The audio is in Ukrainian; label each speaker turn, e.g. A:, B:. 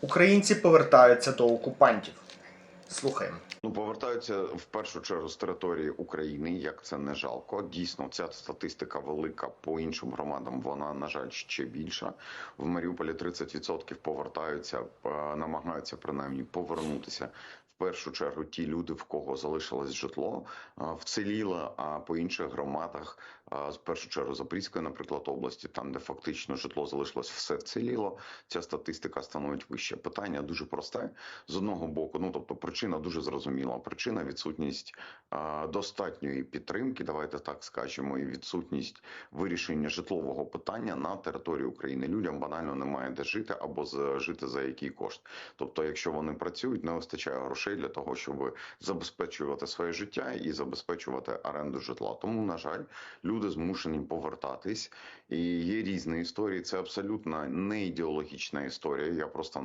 A: Українці повертаються до окупантів. Слухаємо.
B: Ну, повертаються в першу чергу з території України, як це не жалко. Дійсно, ця статистика велика по іншим громадам. Вона на жаль ще більша. В Маріуполі 30% повертаються, е, намагаються принаймні повернутися. В першу чергу ті люди, в кого залишилось житло, е, вціліло, а по інших громадах, е, в першу чергу Запорізької, наприклад, області, там де фактично житло залишилось, все вціліло. Ця статистика становить вище. Питання дуже просте з одного боку. Ну тобто, причина дуже зрозуміла. Причина відсутність достатньої підтримки, давайте так скажемо, і відсутність вирішення житлового питання на території України. Людям банально немає де жити або жити за який кошт. Тобто, якщо вони працюють, не вистачає грошей для того, щоб забезпечувати своє життя і забезпечувати оренду житла. Тому, на жаль, люди змушені повертатись. І є різні історії. Це абсолютно не ідеологічна історія. Я просто